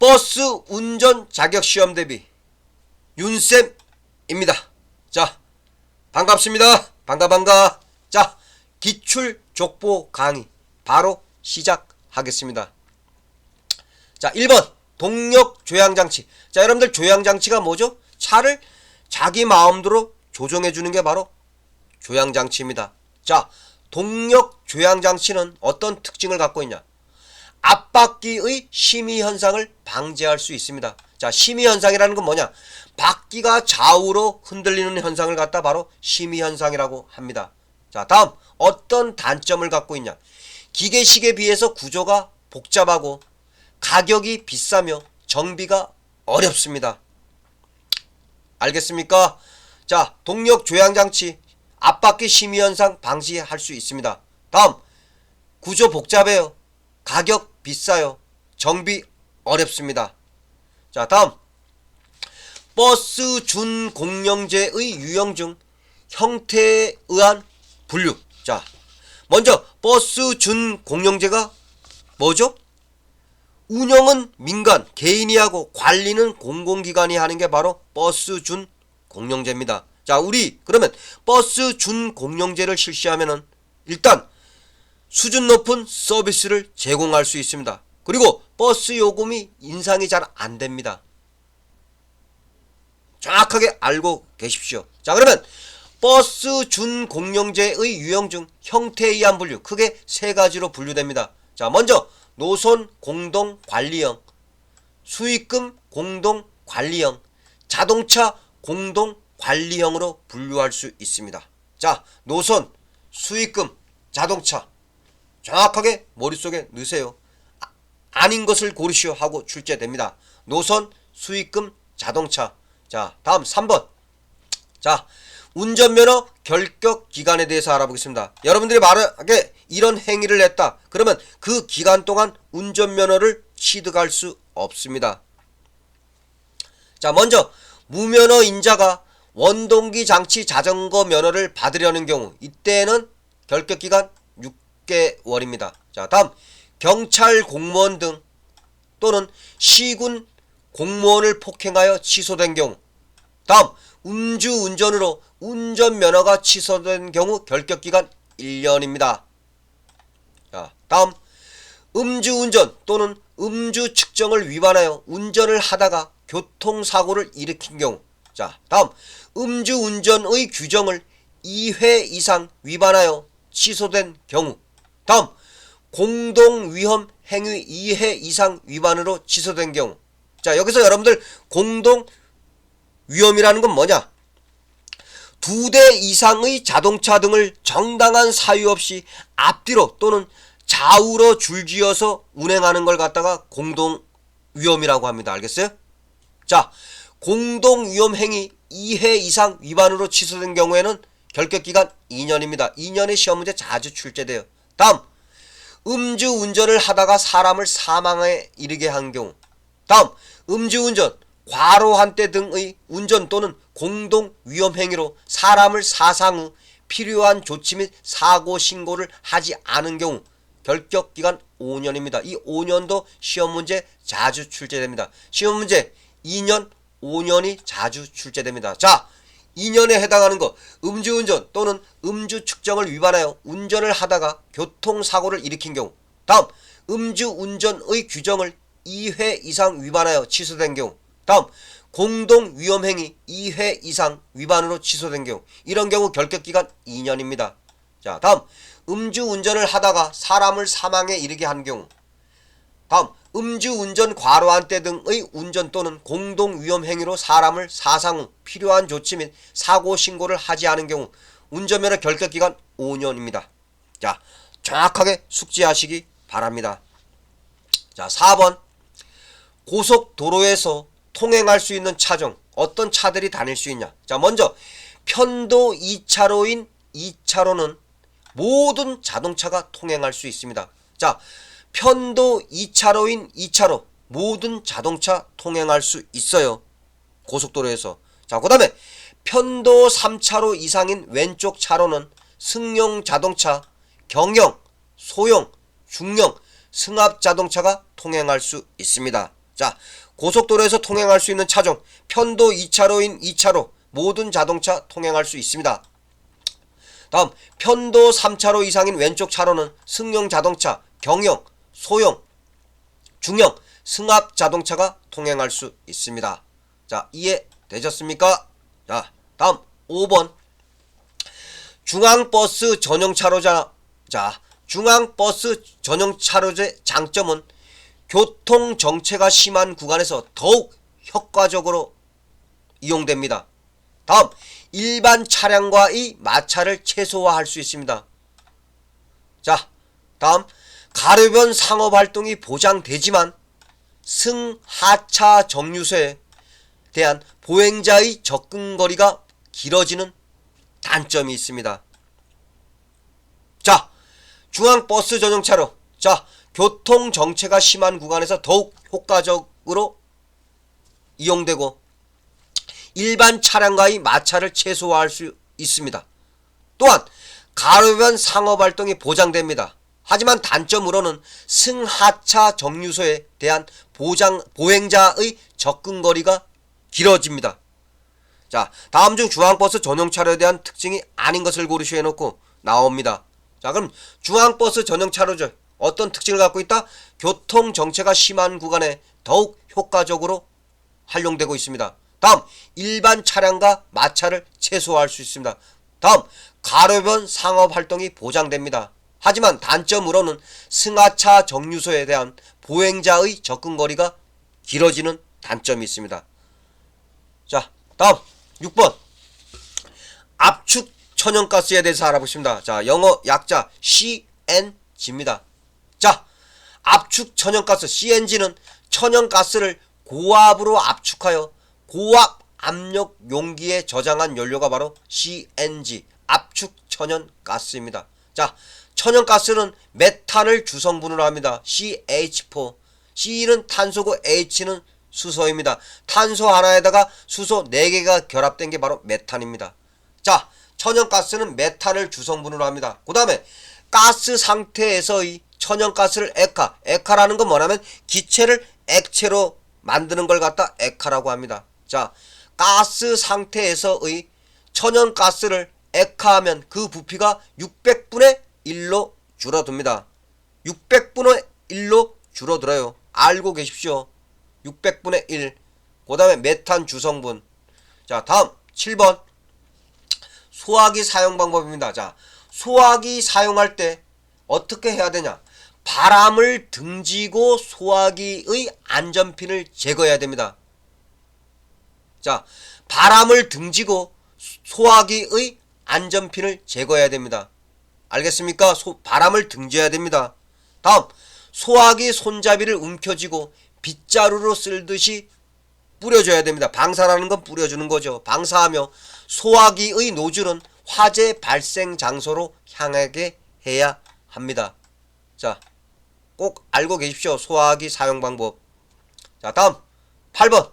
버스 운전 자격 시험 대비 윤쌤입니다. 자, 반갑습니다. 반가 반가. 자, 기출 족보 강의 바로 시작하겠습니다. 자, 1번 동력 조향 장치. 자, 여러분들 조향 장치가 뭐죠? 차를 자기 마음대로 조정해 주는 게 바로 조향 장치입니다. 자, 동력 조향 장치는 어떤 특징을 갖고 있냐? 앞바퀴의 심의 현상을 방지할 수 있습니다. 자, 심의 현상이라는 건 뭐냐? 바퀴가 좌우로 흔들리는 현상을 갖다 바로 심의 현상이라고 합니다. 자, 다음 어떤 단점을 갖고 있냐? 기계식에 비해서 구조가 복잡하고 가격이 비싸며 정비가 어렵습니다. 알겠습니까? 자, 동력 조향 장치 앞바퀴 심의 현상 방지할 수 있습니다. 다음 구조 복잡해요. 가격 비싸요. 정비 어렵습니다. 자, 다음 버스 준 공영제의 유형 중 형태에 의한 분류. 자, 먼저 버스 준 공영제가 뭐죠? 운영은 민간 개인이 하고 관리는 공공기관이 하는 게 바로 버스 준 공영제입니다. 자, 우리 그러면 버스 준 공영제를 실시하면은 일단 수준 높은 서비스를 제공할 수 있습니다. 그리고 버스 요금이 인상이 잘 안 됩니다. 정확하게 알고 계십시오. 자, 그러면 버스 준 공영제의 유형 중 형태에 의한 분류 크게 세 가지로 분류됩니다. 자, 먼저 노선 공동 관리형, 수익금 공동 관리형, 자동차 공동 관리형으로 분류할 수 있습니다. 자, 노선, 수익금, 자동차 정확하게 머릿속에 넣으세요. 아, 아닌 것을 고르시오 하고 출제됩니다. 노선, 수익금, 자동차. 자, 다음 3번. 자, 운전면허 결격 기간에 대해서 알아보겠습니다. 여러분들이 말하게 이런 행위를 했다. 그러면 그 기간 동안 운전면허를 취득할 수 없습니다. 자, 먼저 무면허 인자가 원동기 장치 자전거 면허를 받으려는 경우 이때는 결격 기간 6개월입니다. 자, 다음. 경찰 공무원 등 또는 시군 공무원을 폭행하여 취소된 경우. 다음. 음주 운전으로 운전 면허가 취소된 경우 결격 기간 1년입니다. 자, 다음. 음주 운전 또는 음주 측정을 위반하여 운전을 하다가 교통사고를 일으킨 경우. 자, 다음. 음주 운전의 규정을 2회 이상 위반하여 취소된 경우 다음 공동 위험 행위 2회 이상 위반으로 취소된 경우 자, 여기서 여러분들 공동 위험이라는 건 뭐냐? 두 대 이상의 자동차 등을 정당한 사유 없이 앞뒤로 또는 좌우로 줄지어서 운행하는 걸 갖다가 공동 위험이라고 합니다. 알겠어요? 자, 공동 위험 행위 2회 이상 위반으로 취소된 경우에는 결격 기간 2년입니다. 2년의 시험 문제 자주 출제돼요. 다음, 음주 운전을 하다가 사람을 사망에 이르게 한 경우. 다음, 음주 운전, 과로한 때 등의 운전 또는 공동 위험 행위로 사람을 사상 후 필요한 조치 및 사고 신고를 하지 않은 경우 결격 기간 5년입니다. 이 5년도 시험 문제 자주 출제됩니다. 시험 문제 2년, 5년이 자주 출제됩니다. 자, 2년에 해당하는 거 음주운전 또는 음주 측정을 위반하여 운전을 하다가 교통사고를 일으킨 경우 다음 음주운전의 규정을 2회 이상 위반하여 취소된 경우 다음 공동 위험행위 2회 이상 위반으로 취소된 경우 이런 경우 결격기간 2년입니다. 자 다음 음주운전을 하다가 사람을 사망에 이르게 한 경우 다음 음주운전 과로한 때 등의 운전 또는 공동 위험 행위로 사람을 사상 후 필요한 조치 및 사고 신고를 하지 않은 경우 운전면허 결격 기간 5년입니다. 자, 정확하게 숙지하시기 바랍니다. 자, 4번 고속도로에서 통행할 수 있는 차종 어떤 차들이 다닐 수 있냐? 자, 먼저 편도 2차로인 2차로는 모든 자동차가 통행할 수 있습니다. 자, 편도 2차로인 2차로 모든 자동차 통행할 수 있어요. 고속도로에서. 자, 그 다음에 편도 3차로 이상인 왼쪽 차로는 승용 자동차, 경영, 소형, 중형, 승합 자동차가 통행할 수 있습니다. 자, 고속도로에서 통행할 수 있는 차종 편도 2차로인 2차로 모든 자동차 통행할 수 있습니다. 다음 편도 3차로 이상인 왼쪽 차로는 승용 자동차, 경용, 소형, 중형, 승합 자동차가 통행할 수 있습니다. 자, 이해되셨습니까? 자, 다음 5번 중앙버스 전용 차로자 자, 중앙버스 전용 차로제 장점은 교통 정체가 심한 구간에서 더욱 효과적으로 이용됩니다. 다음 일반 차량과의 마찰을 최소화할 수 있습니다. 자, 다음 가로변 상업 활동이 보장되지만 승하차 정류소에 대한 보행자의 접근 거리가 길어지는 단점이 있습니다. 자, 중앙버스 전용 차로. 자, 교통 정체가 심한 구간에서 더욱 효과적으로 이용되고 일반 차량과의 마찰을 최소화할 수 있습니다. 또한 가로변 상업 활동이 보장됩니다. 하지만 단점으로는 승하차 정류소에 대한 보장 보행자의 접근 거리가 길어집니다. 자, 다음 중 중앙버스 전용 차로에 대한 특징이 아닌 것을 고르시해 놓고 나옵니다. 자, 그럼 중앙버스 전용 차로죠. 어떤 특징을 갖고 있다? 교통 정체가 심한 구간에 더욱 효과적으로 활용되고 있습니다. 다음, 일반 차량과 마찰을 최소화할 수 있습니다. 다음, 가로변 상업 활동이 보장됩니다. 하지만 단점으로는 승하차 정류소에 대한 보행자의 접근 거리가 길어지는 단점이 있습니다. 자, 다음 6번 압축 천연가스에 대해서 알아보십니다. 자, 영어 약자 CNG입니다. 자, 압축 천연가스 CNG는 천연가스를 고압으로 압축하여 고압 압력 용기에 저장한 연료가 바로 CNG 압축 천연가스입니다. 자, 천연가스는 메탄을 주성분으로 합니다. CH4 C는 탄소고 H는 수소입니다. 탄소 하나에다가 수소 4개가 결합된 게 바로 메탄입니다. 자, 천연가스는 메탄을 주성분으로 합니다. 그 다음에 가스 상태에서의 천연가스를 액화, 액화라는 건 뭐냐면 기체를 액체로 만드는 걸 갖다 액화라고 합니다. 자, 가스 상태에서의 천연가스를 액화하면 그 부피가 600분의 1로 줄어듭니다. 600분의 1로 줄어들어요. 알고 계십시오. 600분의 1. 그 다음에 메탄 주성분. 자, 다음 7번. 소화기 사용 방법입니다. 자, 소화기 사용할 때 어떻게 해야 되냐? 바람을 등지고 소화기의 안전핀을 제거해야 됩니다. 자, 바람을 등지고 소화기의 안전핀을 제거해야 됩니다. 알겠습니까? 소, 바람을 등져야 됩니다. 다음, 소화기 손잡이를 움켜쥐고 빗자루로 쓸듯이 뿌려줘야 됩니다. 방사라는 건 뿌려주는 거죠. 방사하며 소화기의 노즐은 화재 발생 장소로 향하게 해야 합니다. 자, 꼭 알고 계십시오. 소화기 사용 방법. 자, 다음 8번.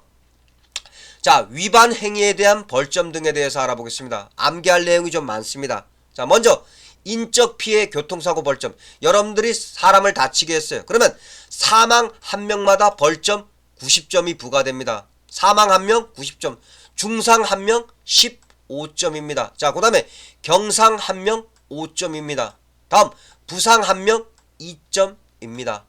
자, 위반 행위에 대한 벌점 등에 대해서 알아보겠습니다. 암기할 내용이 좀 많습니다. 자, 먼저 인적 피해 교통사고 벌점. 여러분들이 사람을 다치게 했어요. 그러면 사망 한 명마다 벌점 90점이 부과됩니다. 사망 한 명 90점, 중상 한 명 15점입니다. 자, 그 다음에 경상 한 명 5점입니다. 다음 부상 한 명 2점입니다.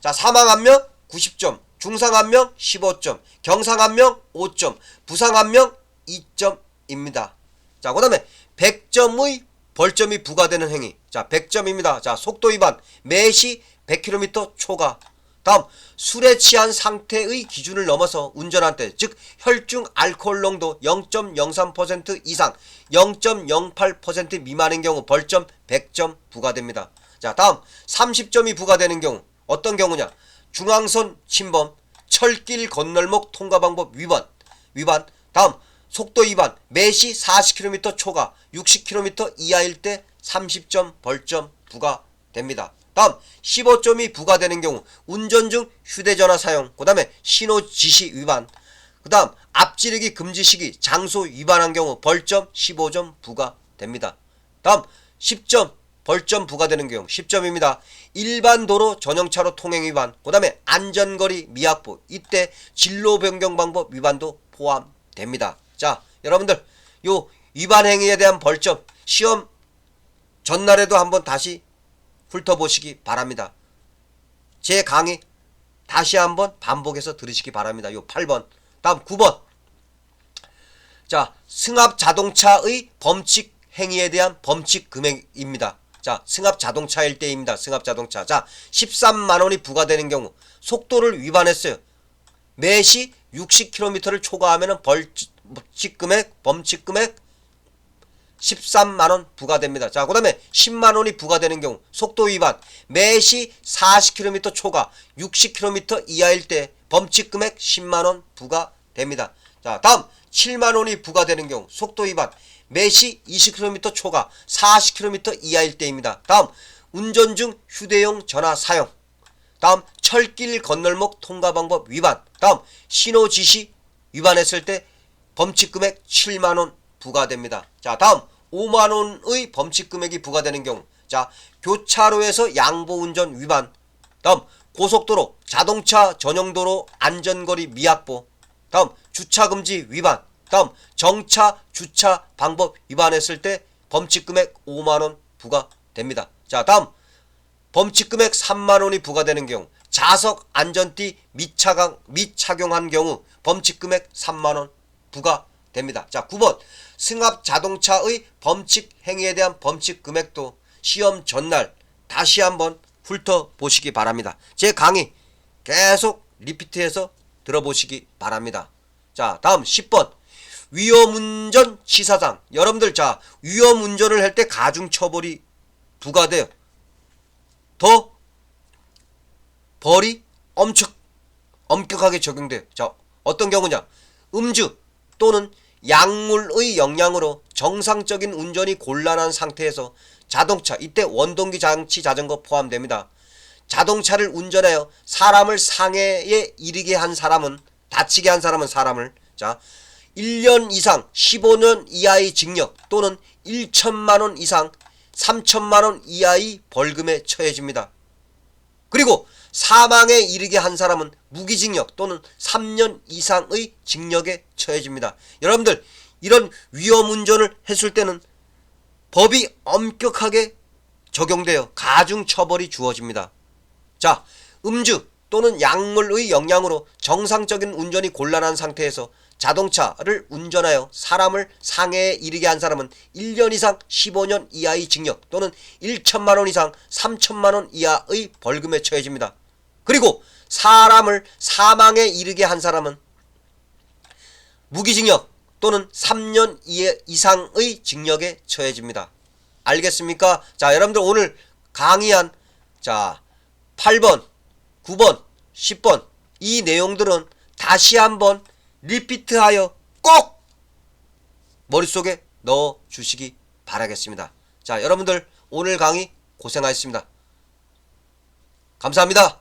자, 사망 한 명 90점, 중상 한 명 15점, 경상 한 명 5점, 부상 한 명 2점입니다. 자, 그 다음에 100점의 벌점이 부과되는 행위. 자, 100점입니다. 자, 속도 위반. 매시 100km 초과. 다음, 술에 취한 상태의 기준을 넘어서 운전할 때, 즉, 혈중 알코올 농도 0.03% 이상, 0.08% 미만인 경우 벌점 100점 부과됩니다. 자, 다음, 30점이 부과되는 경우, 어떤 경우냐? 중앙선 침범, 철길 건널목 통과 방법 위반, 위반. 다음, 속도 위반, 매시 40km 초과, 60km 이하일 때 30점 벌점 부과됩니다. 다음 15점이 부과되는 경우 운전 중 휴대전화 사용 그 다음에 신호 지시 위반 그 다음 앞지르기 금지 시기 장소 위반한 경우 벌점 15점 부과됩니다. 다음 10점 벌점 부과되는 경우 10점입니다. 일반 도로 전용차로 통행 위반, 그 다음에 안전거리 미확보, 이때 진로 변경 방법 위반도 포함됩니다. 자, 여러분들 요 위반 행위에 대한 벌점 시험 전날에도 한번 다시 훑어보시기 바랍니다. 제 강의 다시 한번 반복해서 들으시기 바랍니다. 요 8번. 다음 9번. 자, 승합 자동차의 범칙 행위에 대한 범칙 금액입니다. 자, 승합 자동차일 때입니다. 승합 자동차. 자, 13만 원이 부과되는 경우 속도를 위반했어요. 매시 60km를 초과하면 벌 칙 금액, 범칙 금액 13만 원 부과됩니다. 자, 그 다음에 10만 원이 부과되는 경우 속도 위반 매시 40km 초과 60km 이하일 때 범칙 금액 10만 원 부과됩니다. 자, 다음 7만 원이 부과되는 경우 속도 위반 매시 20km 초과 40km 이하일 때입니다. 다음 운전 중 휴대용 전화 사용 다음 철길 건널목 통과 방법 위반 다음 신호 지시 위반했을 때 범칙 금액 7만 원 부과됩니다. 자, 다음 5만 원의 범칙 금액이 부과되는 경우. 자, 교차로에서 양보 운전 위반. 다음 고속도로 자동차 전용도로 안전거리 미확보. 다음 주차 금지 위반. 다음 정차 주차 방법 위반했을 때 범칙 금액 5만 원 부과됩니다. 자, 다음 범칙 금액 3만 원이 부과되는 경우 자석 안전띠 미착용, 미착용한 경우 범칙 금액 3만 원 부과됩니다. 자, 9번 승합 자동차의 범칙 행위에 대한 범칙 금액도 시험 전날 다시 한번 훑어보시기 바랍니다. 제 강의 계속 리피트해서 들어보시기 바랍니다. 자, 다음 10번 위험운전 치사상 여러분들 자 위험운전을 할 때 가중처벌이 부과돼요. 더 벌이 엄청 엄격하게 적용돼요. 자, 어떤 경우냐? 음주 또는 약물의 영향으로 정상적인 운전이 곤란한 상태에서 자동차, 이때 원동기 장치 자전거 포함됩니다. 자동차를 운전하여 사람을 상해에 이르게 한 사람은 다치게 한 사람은 사람을 자 1년 이상 15년 이하의 징역 또는 1천만 원 이상 3천만 원 이하의 벌금에 처해집니다. 그리고 사망에 이르게 한 사람은 무기징역 또는 3년 이상의 징역에 처해집니다. 여러분들 이런 위험 운전을 했을 때는 법이 엄격하게 적용되어 가중 처벌이 주어집니다. 자, 음주 또는 약물의 영향으로 정상적인 운전이 곤란한 상태에서 자동차를 운전하여 사람을 상해에 이르게 한 사람은 1년 이상 15년 이하의 징역 또는 1천만 원 이상 3천만 원 이하의 벌금에 처해집니다. 그리고 사람을 사망에 이르게 한 사람은 무기징역 또는 3년 이상의 징역에 처해집니다. 알겠습니까? 자, 여러분들 오늘 강의한 자 8번, 9번, 10번 이 내용들은 다시 한번 리피트하여 꼭 머릿속에 넣어 주시기 바라겠습니다. 자, 여러분들 오늘 강의 고생하셨습니다. 감사합니다.